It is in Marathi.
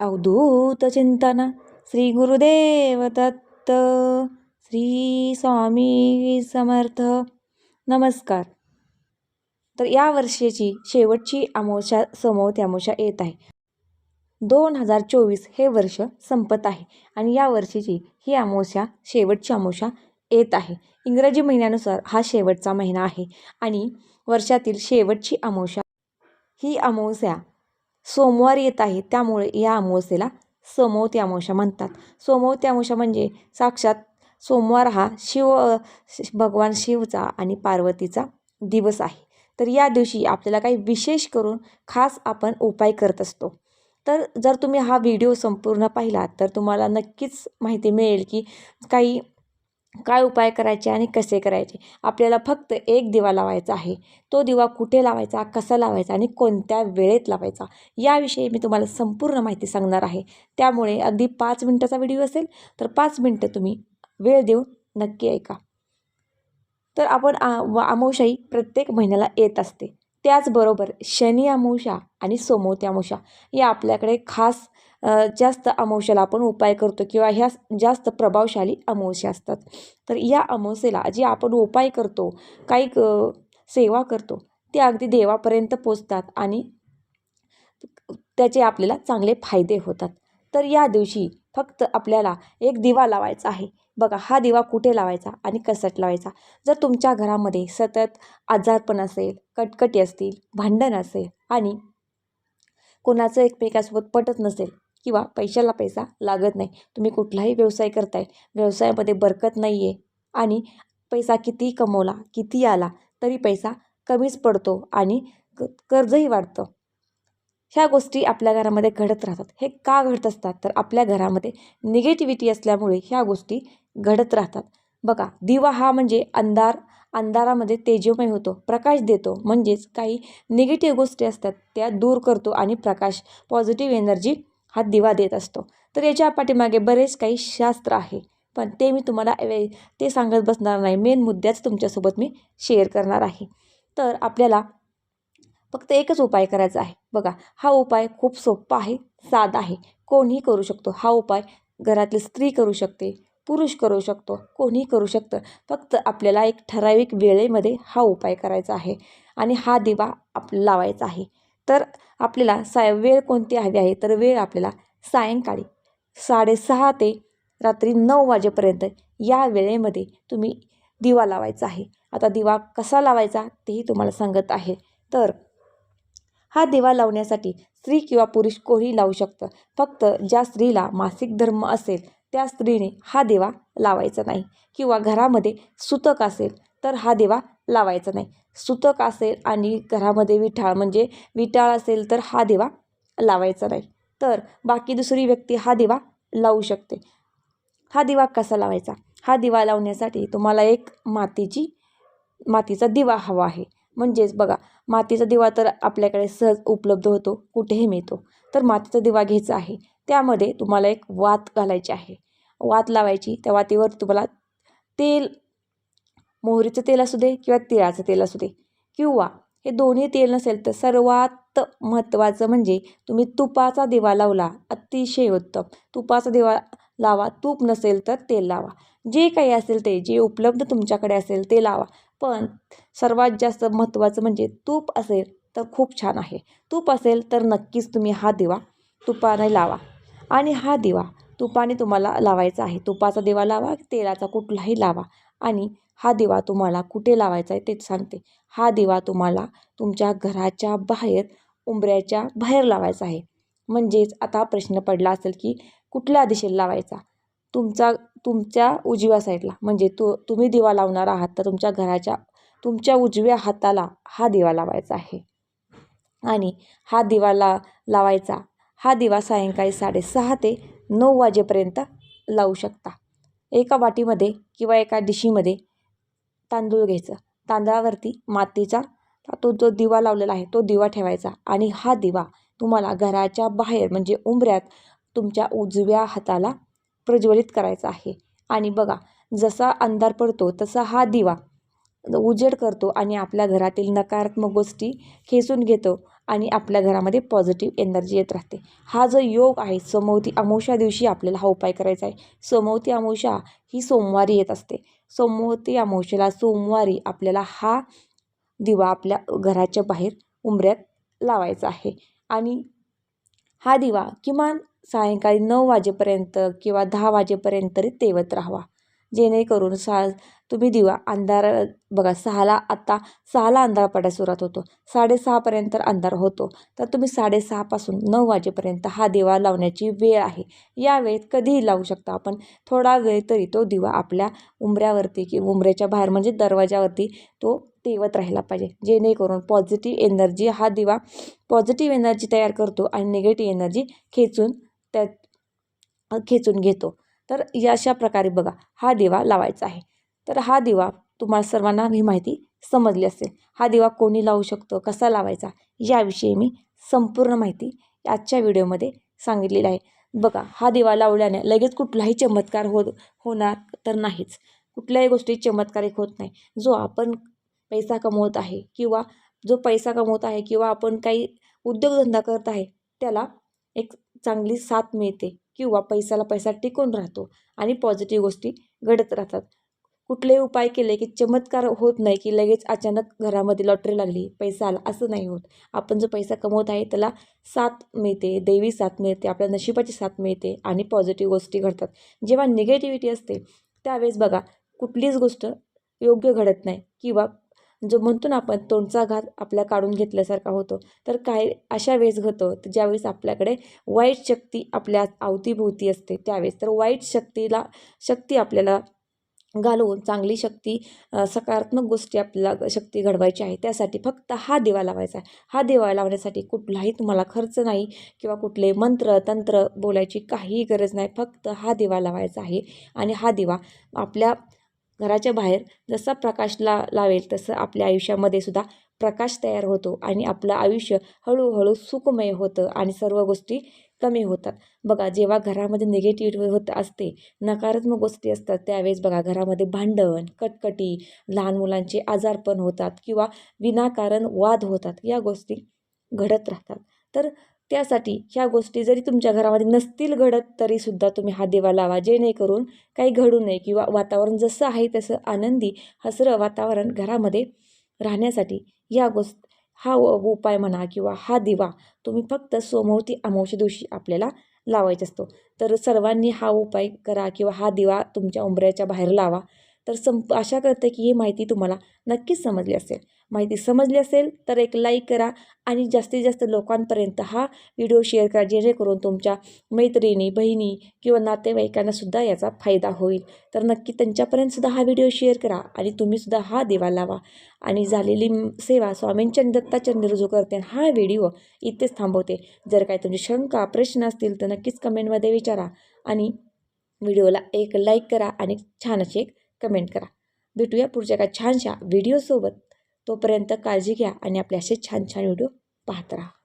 अवधूत चिंतन श्री गुरुदेव दत्त श्री स्वामी समर्थ. नमस्कार. तर या वर्षाची शेवटची अमावस्या समोर त्यामोशा येत आहे. दोन हजार चोवीस हे वर्ष संपत आहे आणि या वर्षीची ही अमावस्या शेवटची अमावस्या येत आहे. इंग्रजी महिन्यानुसार हा शेवटचा महिना आहे आणि वर्षातील शेवटची अमावस्या ही अमावस्या सोमवार येत आहे. त्यामुळे या अमावस्येला सोमवती अमावस्या म्हणतात. सोमवती अमावस्या म्हणजे साक्षात सोमवार हा शिव भगवान शिवचा आणि पार्वतीचा दिवस आहे. तर या दिवशी आपल्याला काही विशेष करून खास आपण उपाय करत असतो. तर जर तुम्ही हा व्हिडिओ संपूर्ण पाहिला तर तुम्हाला नक्कीच माहिती मिळेल की काही काय उपाय करायचे आणि कसे करायचे? आपल्याला फक्त एक दिवा लावायचा आहे. तो दिवा कुठे लावायचा कसा लावायचा आणि कोणत्या वेळेत लावायचा? याविषयी मी तुम्हाला संपूर्ण माहिती सांगणार आहे. त्यामुळे अगदी पाच मिनटाचा व्हिडिओ असेल तर पाच मिनटं तुम्ही वेळ देऊन नक्की ऐका. तर आपण अमावशाही प्रत्येक महिन्याला येत असते. त्याचबरोबर शनी अमावशा आणि सोमवती अमावशा या आपल्याकडे खास जास्त अमावश्याला आपण उपाय करतो किंवा ह्या जास्त प्रभावशाली अमावस्या असतात. तर या अमावस्येला जे आपण उपाय करतो काही सेवा करतो ते अगदी देवापर्यंत पोचतात आणि त्याचे आपल्याला चांगले फायदे होतात. तर या दिवशी फक्त आपल्याला एक दिवा लावायचा आहे. बघा हा दिवा कुठे लावायचा आणि कसट लावायचा? जर तुमच्या घरामध्ये सतत आजारपण असेल कटकटी असतील भांडण असेल आणि कोणाचं एकमेकासोबत पटत नसेल किंवा पैशाला पैसा लागत नाही. तुम्ही कुठलाही व्यवसाय करताय व्यवसायामध्ये बरकत नाही आहे आणि पैसा किती कमवला किती आला तरी पैसा कमीच पडतो आणि क कर्जही वाढतं. ह्या गोष्टी आपल्या घरामध्ये घडत राहतात. हे का घडत असतात? तर आपल्या घरामध्ये निगेटिव्हिटी असल्यामुळे ह्या गोष्टी घडत राहतात. बघा दिवा हा म्हणजे अंधार अंधारामध्ये तेजोमय होतो प्रकाश देतो. म्हणजेच काही निगेटिव्ह गोष्टी असतात त्या दूर करतो आणि प्रकाश पॉझिटिव्ह एनर्जी हा दिवा देत असतो. तर याच्या पाठीमागे बरेच काही शास्त्र आहे. पण ते मी तुम्हाला ते सांगत बसणार नाही. मेन मुद्द्याच तुमच्यासोबत मी शेअर करणार आहे. तर आपल्याला फक्त एकच उपाय करायचा आहे. बघा हा उपाय खूप सोप्पा आहे साधा आहे. कोणीही करू शकतो. हा उपाय घरातली स्त्री करू शकते पुरुष करू शकतो कोणीही करू शकतं. फक्त आपल्याला एक ठराविक वेळेमध्ये हा उपाय करायचा आहे. आणि हा दिवा आप लावायचा आहे. तर आपल्याला साय वेळ कोणती हवी आहे? तर वेळ आपल्याला सायंकाळी साडेसहा ते रात्री नऊ वाजेपर्यंत या वेळेमध्ये तुम्ही दिवा लावायचा आहे. आता दिवा कसा लावायचा तेही तुम्हाला सांगत आहे. तर हा दिवा लावण्यासाठी स्त्री किंवा पुरुष कोणी लावू शकतं. फक्त ज्या स्त्रीला मासिक धर्म असेल त्या स्त्रीने हा दिवा लावायचा नाही. किंवा घरामध्ये सुतक असेल तर हा दिवा लावायचा नाही. सुतक असेल आणि घरामध्ये विठाळ म्हणजे विटाळ असेल तर हा दिवा लावायचा नाही. तर बाकी दुसरी व्यक्ती हा दिवा लावू शकते. हा दिवा कसा लावायचा? हा दिवा लावण्यासाठी तुम्हाला एक मातीची मातीचा दिवा हवा आहे. म्हणजेच बघा मातीचा दिवा तर आपल्याकडे सहज उपलब्ध होतो कुठेही मिळतो. तर मातीचा दिवा घ्यायचा आहे. त्यामध्ये तुम्हाला एक वात घालायची आहे. वात लावायची त्या वातीवर तुम्हाला तेल मोहरीचं तेल असू दे किंवा तिळाचं तेल असू दे किंवा हे दोन्ही तेल नसेल तर सर्वात महत्त्वाचं म्हणजे तुम्ही तुपाचा दिवा लावला अतिशय उत्तम. तुपाचा दिवा लावा तूप नसेल तर तेल लावा. जे काही असेल ते जे उपलब्ध तुमच्याकडे असेल ते लावा. पण सर्वात जास्त महत्त्वाचं म्हणजे तूप असेल तर खूप छान आहे. तूप असेल तर नक्कीच तुम्ही हा दिवा तुपाने लावा. आणि हा दिवा तुपाने तुम्हाला लावायचा आहे. तुपाचा दिवा लावा तेलाचा कुठलाही लावा. आणि हा दिवा तुम्हाला कुठे लावायचा आहे तेच सांगते. हा दिवा तुम्हाला तुमच्या घराच्या बाहेर उंबऱ्याच्या बाहेर लावायचा आहे. म्हणजेच आता प्रश्न पडला असेल की कुठल्या दिशेला लावायचा? तुमचा तुमच्या उजव्या साईडला. म्हणजे तु तुम्ही दिवा लावणार आहात तर तुमच्या घराच्या तुमच्या उजव्या हाताला हा दिवा लावायचा आहे. आणि हा दिवा ला लावायचा. हा दिवा सायंकाळी साडेसहा ते नऊ वाजेपर्यंत लावू शकता. एका वाटीमध्ये किंवा एका डिशीमध्ये तांदूळ घ्यायचं. तांदळावरती मातीचा तो जो दिवा लावलेला आहे तो दिवा ठेवायचा. आणि हा दिवा तुम्हाला घराच्या बाहेर म्हणजे उंबऱ्यात तुमच्या उजव्या हाताला प्रज्वलित करायचा आहे. आणि बघा जसा अंधार पडतो तसा हा दिवा उजेड करतो आणि आपल्या घरातील नकारात्मक गोष्टी खेचून घेतो. आणि आपल्या घरामध्ये पॉझिटिव्ह एनर्जी येत राहते. हा जो योग आहे सोमवती अमावस्या दिवशी आपल्याला हा उपाय करायचा आहे. सोमवती अमावस्या ही सोमवारी येत असते. सोमवती अमावस्येला सोमवारी आपल्याला हा दिवा आपल्या घराच्या बाहेर उंबऱ्यात लावायचा आहे. आणि हा दिवा किमान सायंकाळी नऊ वाजेपर्यंत किंवा दहा वाजेपर्यंत तरी तेवत राहावा. जेणेकरून सा तुम्ही दिवा अंधार बघा सहाला आत्ता सहाला अंधार पडायला सुरुवात होतो. साडेसहापर्यंत अंधार होतो. तर तुम्ही साडेसहापासून नऊ वाजेपर्यंत हा दिवा लावण्याची वेळ आहे. या वेळेत कधीही लावू शकता आपण. थोडा वेळ तरी तो दिवा आपल्या उंबऱ्यावरती किंवा उंबऱ्याच्या बाहेर म्हणजे दरवाजावरती तो तेवत राहिला पाहिजे. जेणेकरून पॉझिटिव्ह एनर्जी हा दिवा पॉझिटिव्ह एनर्जी तयार करतो आणि निगेटिव्ह एनर्जी खेचून त्यात खेचून घेतो. तर या अशा प्रकारे बघा हा दिवा लावायचा आहे. तर हा दिवा तुम्हाला सर्वांना ही माहिती समजली असेल. हा दिवा कोणी लावू शकतो? कसा लावायचा? याविषयी मी संपूर्ण माहिती आजच्या व्हिडिओमध्ये सांगितलेली आहे. बघा हा दिवा लावल्याने लगेच कुठलाही चमत्कार हो होणार तर नाहीच. कुठल्याही गोष्टी चमत्कारिक होत नाही. जो आपण पैसा कमवत आहे किंवा जो पैसा कमवत आहे किंवा आपण काही उद्योगधंदा करत आहे त्याला एक चांगली साथ मिळते. किंवा पैशाला पैसा टिकून राहतो आणि पॉझिटिव्ह गोष्टी घडत राहतात. कुठलेही उपाय केले की चमत्कार होत नाही की लगेच अचानक घरामध्ये लॉटरी लागली पैसा आला असं नाही होत. आपण जो पैसा कमवत आहे त्याला साथ मिळते देवी साथ मिळते आपल्या नशिबाची साथ मिळते आणि पॉझिटिव्ह गोष्टी घडतात. जेव्हा निगेटिव्हिटी असते त्यावेळेस बघा कुठलीच गोष्ट योग्य घडत नाही किंवा जो म्हणतो ना आपण तोंडचा घात आपल्या काढून घेतल्यासारखा होतो. तर काय अशा वेळेस होतं तर ज्यावेळेस आपल्याकडे वाईट शक्ती आपल्या अवतीभोवती असते त्यावेळेस. तर वाईट शक्तीला शक्ती आपल्याला घालवून चांगली शक्ती सकारात्मक गोष्टी आपल्याला शक्ती घडवायची आहे त्यासाठी फक्त हा दिवा लावायचा आहे. हा दिवा लावण्यासाठी कुठलाही तुम्हाला खर्च नाही किंवा कुठले मंत्र तंत्र बोलायची काहीही गरज नाही. फक्त हा दिवा लावायचा आहे आणि हा दिवा आपल्या घराच्या बाहेर जसा प्रकाश ला लावेल तसं आपल्या आयुष्यामध्ये सुद्धा प्रकाश तयार होतो आणि आपलं आयुष्य हळूहळू सुखमय होतं आणि सर्व गोष्टी कमी होतात. बघा जेव्हा घरामध्ये निगेटिव्ह होत असते नकारात्मक गोष्टी असतात त्यावेळेस बघा घरामध्ये भांडण कटकटी लहान मुलांचे आजारपण होतात किंवा विनाकारण वाद होतात या गोष्टी घडत राहतात. तर त्यासाठी ह्या गोष्टी जरी तुमच्या घरामध्ये नसतील घडत तरीसुद्धा तुम्ही हा दिवा लावा. जेणेकरून काही घडू नये किंवा वातावरण जसं आहे तसं आनंदी हसरं वातावरण घरामध्ये राहण्यासाठी या गोष्ट हा उपाय म्हणा किंवा हा दिवा तुम्ही फक्त सोमवती अमावशी दिवशी आपल्याला लावायचा असतो. तर सर्वांनी हा उपाय करा किंवा हा दिवा तुमच्या उंबऱ्याच्या बाहेर लावा. तर संप आशा करते की ही माहिती तुम्हाला नक्कीच समजली असेल. माहिती समजली असेल तर एक लाईक करा आणि जास्तीत जास्त लोकांपर्यंत हा व्हिडिओ शेअर करा जेणेकरून तुमच्या मैत्रिणी बहिणी किंवा नातेवाईकांनासुद्धा याचा फायदा होईल. तर नक्की त्यांच्यापर्यंतसुद्धा हा व्हिडिओ शेअर करा आणि तुम्हीसुद्धा हा दिवा लावा. आणि झालेली सेवा स्वामींच्या दत्ताच्या रुजू करते हा व्हिडिओ इथेच थांबवते. जर काही तुमची शंका प्रश्न असतील तर नक्कीच कमेंटमध्ये विचारा आणि व्हिडिओला एक लाईक करा आणि छान अशी एक कमेंट करा. भेटूया पुढच्या का छानशा व्हिडिओसोबत तोपर्यंत काळजी घ्या आणि आपले असे छान छान व्हिडिओ पाहत राहा.